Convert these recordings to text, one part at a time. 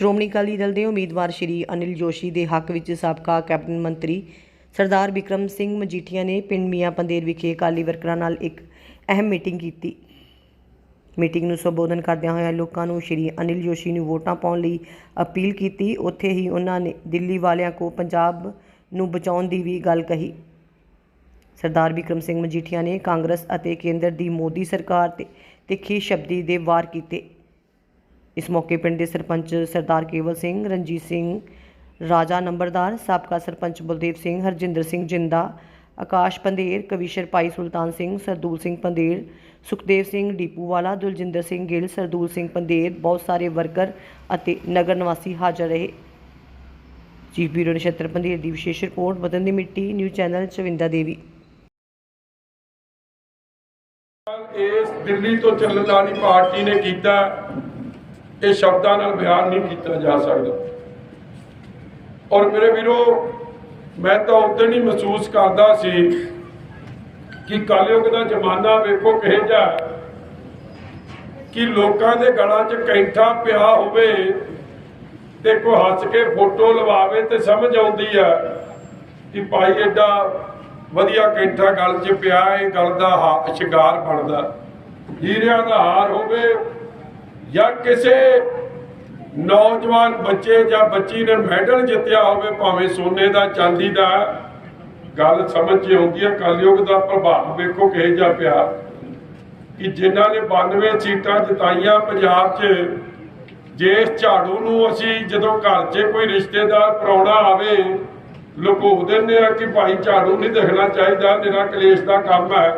ਸ਼੍ਰੋਮਣੀ ਅਕਾਲੀ ਦਲ ਦੇ ਉਮੀਦਵਾਰ ਸ਼੍ਰੀ ਅਨਿਲ ਜੋਸ਼ੀ ਦੇ ਹੱਕ ਵਿੱਚ ਸਾਬਕਾ ਕੈਬਨਿਟ ਮੰਤਰੀ ਸਰਦਾਰ ਵਿਕਰਮ ਸਿੰਘ ਮਜੀਠੀਆ ਨੇ ਪਿੰਡ ਮੀਆਂ ਪੰਦੇਰ ਵਿਖੇ ਅਕਾਲੀ ਵਰਕਰਾਂ ਨਾਲ ਇੱਕ ਅਹਿਮ ਮੀਟਿੰਗ ਕੀਤੀ। ਮੀਟਿੰਗ ਨੂੰ ਸੰਬੋਧਨ ਕਰਦਿਆਂ ਹੋਇਆਂ ਲੋਕਾਂ ਨੂੰ ਸ਼੍ਰੀ ਅਨਿਲ ਜੋਸ਼ੀ ਨੂੰ ਵੋਟਾਂ ਪਾਉਣ ਲਈ ਅਪੀਲ ਕੀਤੀ। ਉੱਥੇ ਹੀ ਉਹਨਾਂ ਨੇ ਦਿੱਲੀ ਵਾਲਿਆਂ ਕੋ ਪੰਜਾਬ ਨੂੰ ਬਚਾਉਣ ਦੀ ਵੀ ਗੱਲ ਕਹੀ। ਸਰਦਾਰ ਵਿਕਰਮ ਸਿੰਘ ਮਜੀਠੀਆ ਨੇ ਕਾਂਗਰਸ ਅਤੇ ਕੇਂਦਰ ਦੀ ਮੋਦੀ ਸਰਕਾਰ ਤੇ ਤਿੱਖੀ ਸ਼ਬਦੀ ਦੇ ਵਾਰ ਕੀਤੇ। ਇਸ ਮੌਕੇ ਪਿੰਡ ਦੇ ਸਰਪੰਚ ਸਰਦਾਰ ਕੇਵਲ ਸਿੰਘ, ਰਣਜੀਤ ਸਿੰਘ, ਰਾਜਾ ਨੰਬਰਦਾਰ, ਸਾਬਕਾ ਸਰਪੰਚ ਬਲਦੇਵ ਸਿੰਘ, ਹਰਜਿੰਦਰ ਸਿੰਘ ਜਿੰਦਾ, ਆਕਾਸ਼ ਪੰਦੇਰ ਕਵੀਸ਼ਰ ਭਾਈ ਸੁਲਤਾਨ ਸਿੰਘ, ਸਰਦੂਲ ਸਿੰਘ ਪੰਦੇਰ ਸੁਖਦੇਵ ਸਿੰਘ ਡੀਪੂਵਾਲਾ, ਦੁਲਜਿੰਦਰ ਸਿੰਘ ਗਿੱਲ, ਸਰਦੂਲ ਸਿੰਘ ਪੰਦੇਰ ਬਹੁਤ ਸਾਰੇ ਵਰਕਰ ਅਤੇ ਨਗਰ ਨਿਵਾਸੀ ਹਾਜ਼ਰ ਰਹੇ। ਚੀਫ ਬਿਊਰੋ ਨਛੱਤਰ ਪੰਦੇਰ ਦੀ ਵਿਸ਼ੇਸ਼ ਰਿਪੋਰਟ, ਵਤਨ ਦੀ ਮਿੱਟੀ, ਨਿਊਜ਼ ਚੈਨਲ ਚਵਿੰਦਾ ਦੇਵੀ। ਇਸ ਦਿੱਲੀ ਤੋਂ ਚੱਲਣ ਵਾਲੀ ਪਾਰਟੀ ਨੇ ਕੀਤਾ ਇਹ ਸ਼ਬਦਾਂ ਨਾਲ ਬਿਆਨ ਨਹੀਂ ਕੀਤਾ ਜਾ ਸਕਦਾ। ਔਰ ਮੇਰੇ ਵੀਰੋ, ਮੈਂ ਤਾਂ ਉਦੋਂ ਹੀ ਮਹਿਸੂਸ ਕਰਦਾ ਸੀ ਕਿ ਕਲਯੁਗ ਦਾ ਜ਼ਮਾਨਾ ਵੇਖੋ ਕਿਹੋ ਜਿਹਾ ਕਿ ਲੋਕਾਂ ਦੇ ਗਲਾਂ 'ਚ ਕੈਂਠਾ ਪਿਆ ਹੋਵੇ ਤੇ ਕੋਈ ਹੱਸ ਕੇ ਫੋਟੋ ਲਵਾਵੇ ਤੇ ਸਮਝ ਆਉਂਦੀ ਆ ਕਿ ਭਾਈ ਐਡਾ ਵਧੀਆ ਕੈਂਠਾ ਗਲ 'ਚ ਪਿਆ, ਇਹ ਗਲ ਦਾ ਹਾ- ਸ਼ਿੰਗਾਰ ਬਣਦਾ। ਹੀਰਿਆਂ ਦਾ ਹਾਰ ਹੋਵੇ ਜਾਂ ਕਿਸੇ ਨੌਜਵਾਨ ਬੱਚੇ ਜਾਂ ਬੱਚੀ ਨੇ ਮੈਡਲ ਜਿੱਤਿਆ ਹੋਵੇ, ਭਾਵੇਂ ਸੋਨੇ ਦਾ, ਚਾਂਦੀ ਦਾ, ਗੱਲ ਸਮਝ 'ਚ ਆਉਂਦੀ ਹੈ, ਕਲਯੁਗ ਦਾ ਪ੍ਰਭਾਵ ਵੇਖੋ ਕਿਹੋ ਜਿਹਾ ਪਿਆ। ਕਿ ਜਿਨ੍ਹਾਂ ਨੇ 92 ਸੀਟਾਂ ਜਿਤਾਈਆਂ ਪੰਜਾਬ 'ਚ, ਜੇ ਝਾੜੂ ਨੂੰ ਅਸੀਂ ਜਦੋਂ ਘਰ 'ਚ ਕੋਈ ਰਿਸ਼ਤੇਦਾਰ ਪ੍ਰਾਹੁਣਾ ਆਵੇ, ਲੁਕੋ ਦਿੰਦੇ ਆ ਕਿ ਭਾਈ ਝਾੜੂ ਨਹੀਂ ਦੇਖਣਾ ਚਾਹੀਦਾ ਨਿਰਾ ਕਲੇਸ਼ ਦਾ ਕੰਮ ਹੈ।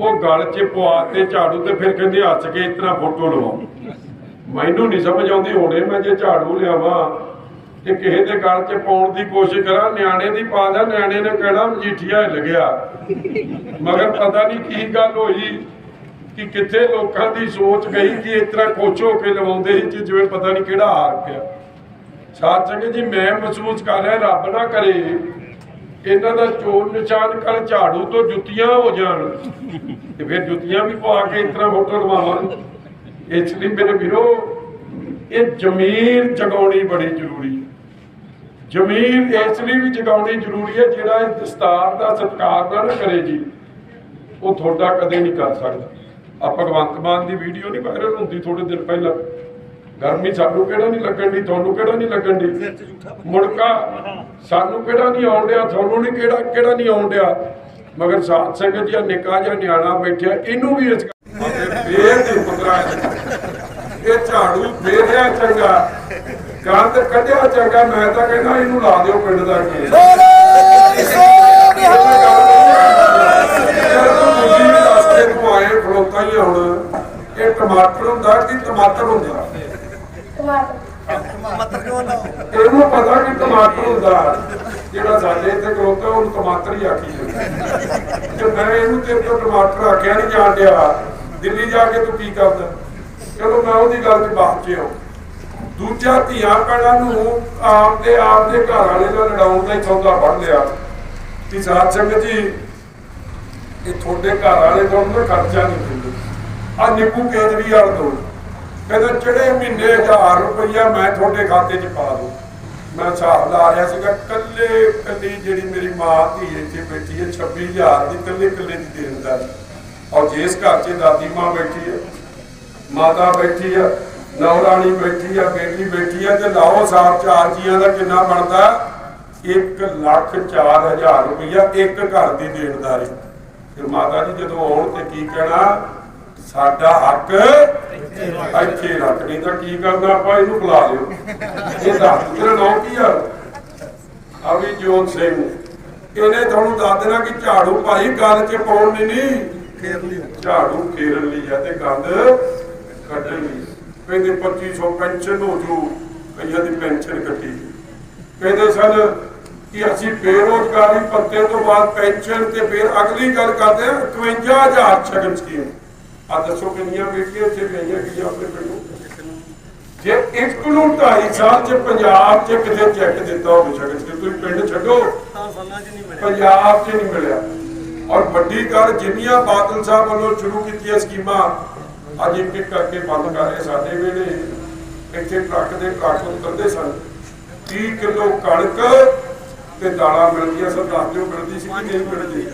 ਉਹ ਗਲ 'ਚ ਪਵਾ ਤੇ ਝਾੜੂ ਤੇ ਫਿਰ ਕਹਿੰਦੇ ਹੱਸ ਕੇ ਇਤਨਾ ਫੋਟੋ ਲਵਾਓ। ਮੈਨੂੰ ਨਹੀਂ ਸਮਝ ਆਉਂਦੀ, ਹੋਣੇ ਮੈਂ ਜੇ ਝਾੜੂ ਲਿਆਵਾਂ ਤੇ ਕਿਸੇ ਦੇ ਗਲ 'ਚ ਪਾਉਣ ਦੀ ਕੋਸ਼ਿਸ਼ ਕਰਾਂ, ਨਿਆਣੇ ਦੀ ਪਾ ਦਿਆਂ, ਨਿਆਣੇ ਨੇ ਕਹਿਣਾ ਮਜੀਠੀਆ ਹਿੱਲ ਮਗਰ ਪਤਾ ਨਹੀਂ ਕੀ ਗੱਲ ਹੋਈ ਕਿ ਕਿੱਥੇ ਲੋਕਾਂ ਦੀ ਸੋਚ ਗਈ ਕਿ ਇਸ ਤਰ੍ਹਾਂ ਖੁਸ਼ ਕੇ ਲਵਾਉਂਦੇ ਸੀ ਜਿਵੇਂ ਪਤਾ ਨਹੀਂ ਕਿਹੜਾ ਹਾਰ ਪਿਆ। ਸਾਧ ਸੰਗਤ ਜੀ, ਮੈਂ ਮਹਿਸੂਸ ਕਰ ਰਿਹਾ, ਰੱਬ ਨਾ ਕਰੇ, ਇਹਨਾਂ ਦਾ ਚੋਰ ਨਿਸ਼ਾਨ ਕੱਲ ਝਾੜੂ ਤੋਂ ਜੁੱਤੀਆਂ ਹੋ ਜਾਣ ਤੇ ਫਿਰ ਜੁੱਤੀਆਂ ਵੀ ਪਵਾ ਕੇ ਇਸ ਤਰ੍ਹਾਂ ਹੋਟਲ ਲਵਾਵਾਂ। ਇਸ ਲਈ ਮੇਰੇ ਵੀਰੋ ਇਹ ਜ਼ਮੀਰ ਜਗਾਉਣੀ ਬੜੀ ਜ਼ਰੂਰੀ ਹੈ। ਜ਼ਮੀਰ ਇਸ ਲਈ ਵੀ ਜਗਾਉਣੀ ਜ਼ਰੂਰੀ ਹੈ ਜਿਹੜਾ ਇਸ ਦਸਤਾਰ ਦਾ ਸਤਿਕਾਰ ਨਾ ਨਾ ਕਰੇ ਜੀ ਉਹ ਤੁਹਾਡਾ ਕਦੇ ਨਹੀਂ ਕਰ ਸਕਦਾ। ਆ ਭਗਵੰਤ ਮਾਨ ਦੀ ਵੀਡੀਓ ਨਹੀਂ ਵਾਇਰਲ ਹੁੰਦੀ ਥੋੜੇ ਦਿਨ ਪਹਿਲਾਂ। ਗਰਮੀ ਸਾਨੂੰ ਕਿਹੜਾ ਨਹੀਂ ਲੱਗਣ ਦੀ ਤੁਹਾਨੂੰ ਕਿਹੜਾ ਨਹੀਂ ਲੱਗਣ ਦੀ ਮੁੜਕਾ ਸਾਨੂੰ ਕਿਹੜਾ ਨਹੀਂ ਆਉਣ ਡਿਆ ਤੁਹਾਨੂੰ ਨਹੀਂ ਕਿਹੜਾ ਕਿਹੜਾ ਨਹੀਂ ਆਉਣ ਡਿਆ। ਮਗਰ ਸਾਧ ਸੰਗਤ ਜੀ ਨਿੱਕਾ ਜਿਹਾ ਨਿਆਣਾ ਬੈਠਿਆ ਇਹਨੂੰ ਵੀ ਇਸ ਫੇਰ ਦੀ ਪੁੱਤਰਾ ਇਹ ਝਾੜੂ ਫੇਰਿਆ ਚੰਗਾ ਗੰਦ ਕੱਢਿਆ ਚੰਗਾ ਮੈਂ ਤਾਂ ਕਹਿੰਦਾ ਇਹਨੂੰ ਲਾ ਦਿਓ ਪਿੰਡ ਦਾ ਕੀ। ਹੁਣ। ਇਹ ਟਮਾਟਰ ਹੁੰਦਾ ਕਿ ਟਮਾਟਰ ਹੁੰਦਾ? ਇਹਨੂੰ ਪਤਾ ਕਿ ਟਮਾਟਰ ਹੁੰਦਾ। ਜਿਹੜਾ ਸਾਡੇ ਇੱਥੇ ਖਲੋਤਾ ਉਹਨੂੰ ਟਮਾਟਰ ਹੀ ਆਖੀ ਜਾਂਦਾ। ਤੇ ਮੈਂ ਇਹਨੂੰ ਤੇਰੇ ਤੋਂ ਟਮਾਟਰ ਆਖਿਆ ਨਹੀਂ ਜਾਣ ਡਿਆ। ਦਿੱਲੀ ਜਾ ਕੇ ਤੂੰ ਕੀ ਕਰਦਾ? ਚਲੋ ਮੈਂ ਉਹਦੀ ਗੱਲ 'ਚ ਬਾਅਦ 'ਚ ਆਉਂ। ਦੂਜਾ ਧੀਆਂ ਭੈਣਾਂ ਨੂੰ ਆਪਦੇ ਆਪਦੇ ਘਰ ਵਾਲੇ ਨਾਲ ਲੜਾਉਣ ਦਾ ਹੀ ਸੌਦਾ ਫੜ ਲਿਆ। ਕਿ ਸਾਧ ਸੰਗਤ ਜੀ, ਇਹ ਤੁਹਾਡੇ ਘਰ ਵਾਲੇ ਕੋਲ ਨਾ ਖਰਚਾ ਨਹੀਂ ਦਿੰਦੇ। ਆ ਨਿੱਕੂ ਕੇਜਰੀਵਾਲ ਦੋ ਕਹਿੰਦਾ, ਜਿਹੜੇ ਮਹੀਨੇ 1000 ਰੁਪਇਆ ਮੈਂ ਤੁਹਾਡੇ ਖਾਤੇ 'ਚ ਪਾ ਦੂੰ। ਮੈਂ ਹਿਸਾਬ ਲਾ ਰਿਹਾ ਸੀਗਾ ਕੱਲੇ ਕੱਲੀ ਜਿਹੜੀ ਮੇਰੀ ਮਾਂ ਧੀ ਇੱਥੇ ਬੈਠੀ ਹੈ 26000 ਦੀ ਕੱਲੇ ਕੱਲੇ ਦੀ। ਦੇਣਦਾਰ ਔਰ ਜਿਸ ਘਰ 'ਚ ਦਾਦੀ ਮਾਂ ਬੈਠੀ ਹੈ, ਮਾਤਾ ਬੈਠੀ ਆ, ਨੌਰਾਣੀ ਬੈਠੀ ਆ, ਬੇਟੀ ਬੈਠੀ ਆ, ਤੇ ਲਾਓ ਸਾਰ ਚਾਰ ਜੀਆਂ ਦਾ ਕਿੰਨਾ ਬਣਦਾ? 1 ਲੱਖ 4000 ਰੁਪਈਆ ਇੱਕ ਘਰ ਦੀ ਦੇਣਦਾਰੀ। ਫਿਰ ਮਾਤਾ ਜੀ ਜਦੋਂ ਆਉਣ ਤੇ ਕੀ ਕਹਿਣਾ? ਸਾਡਾ ਹੱਕ ਇੱਥੇ ਰੱਖ, ਨਹੀਂ ਤਾਂ ਕੀ ਕਰਨਾ ਆਪਾਂ? ਇਹਨੂੰ ਬੁਲਾ ਲਿਓ। ਇਹ ਦੱਸ ਤੇਰਾ ਨਾਮ ਕੀ ਆ? ਅਭਿਜੋਤ ਸਿੰਘ। ਇਹਨੇ ਤੁਹਾਨੂੰ ਦੱਸ ਦੇਣਾ ਕਿ ਝਾੜੂ ਭਾਈ ਗੱਲ 'ਚ ਪਾਉਣ ਨਹੀਂ। ਨਹੀਂ ਝਾੜੂ ਫੇਰਨ ਲਈ ਆ ਤੇ ਗੰਦ ਕੱਢਣ ਲਈ। ਕਹਿੰਦੇ 2500 ਪੈਨਸ਼ਨ ਹੋ ਜੂ ਕਈਆਂ ਦੀ ਪੈਨਸ਼ਨ ਕੱਟੀ। ਕਹਿੰਦੇ ਸਨ ਕਿ ਅਸੀਂ ਬੇਰੋਜ਼ਗਾਰੀ ਭੱਤੇ ਤੋਂ ਬਾਅਦ ਪੈਨਸ਼ਨ ਤੇ ਫਿਰ ਅਗਲੀ ਗੱਲ ਕਰਦੇ ਆ 51000 ਸ਼ਗਨ ਸਕੀਮ। ਆ ਦੱਸੋ ਕਿੰਨੀਆਂ ਬੇਟੀਆਂ ਇੱਥੇ ਗਈਆਂ ਕਿ ਆਪਣੇ ਪਿੰਡੋਂ ਜੇ ਇੱਕ ਨੂੰ 2.5 ਸਾਲ ਚ ਪੰਜਾਬ ਚ ਕਿਤੇ ਚੈੱਕ ਦਿੱਤਾ ਹੋਵੇ ਸ਼ਗਨ ਸਕੀਮ ਤੁਸੀਂ ਪਿੰਡ ਛੱਡੋ। ਪੰਜਾਬ 'ਚ ਨਹੀਂ ਮਿਲਿਆ। ਔਰ ਵੱਡੀ ਗੱਲ ਜਿੰਨੀਆਂ ਬਾਦਲ ਸਾਹਿਬ ਵੱਲੋਂ ਸ਼ੁਰੂ ਕੀਤੀਆਂ ਸਕੀਮਾਂ, ਅੱਜ ਇੱਕ ਇੱਕ ਕਰਕੇ ਬੰਦ ਕਰ ਰਹੇ ਸਾਡੇ ਵੇਲੇ ਇੱਥੇ ਟਰੱਕ ਦੇ ਟਰੱਕ ਉਤਰਦੇ ਸਨ। 30 ਕਿਲੋ ਕਣਕ ਤੇ ਦਾਲਾਂ ਮਿਲਦੀਆਂ ਸਨ, ਦੱਸ ਦਿਓ ਮਿਲਦੀ ਸੀ ਕਿ ਨਹੀਂ ਮਿਲਦੀ।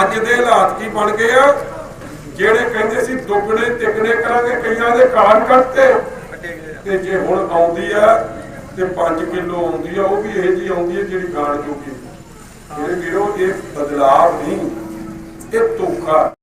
ਅੱਜ ਦੇ ਹਾਲਾਤ ਕੀ ਬਣ ਗਏ ਆ? ਜਿਹੜੇ ਕਹਿੰਦੇ ਸੀ ਦੁੱਗਣੇ ਤਿੱਗਣੇ ਕਰਾਂਗੇ, ਕਈਆਂ ਦੇ ਕਾਰਡ ਕੱਟਤੇ। ਤੇ ਜੇ ਹੁਣ ਆਉਂਦੀ ਆ ਤੇ 5 ਕਿਲੋ ਆਉਂਦੀ ਆ, ਉਹ ਵੀ ਇਹ ਜੀ ਆਉਂਦੀ ਹੈ ਜਿਹੜੀ ਗਾਣ ਜੋਗੀ ਮੇਰੇ ਵੀਰੋ ਇਹ ਬਦਲਾਵ ਨਹੀਂ ਇਹ ਧੋਖਾ।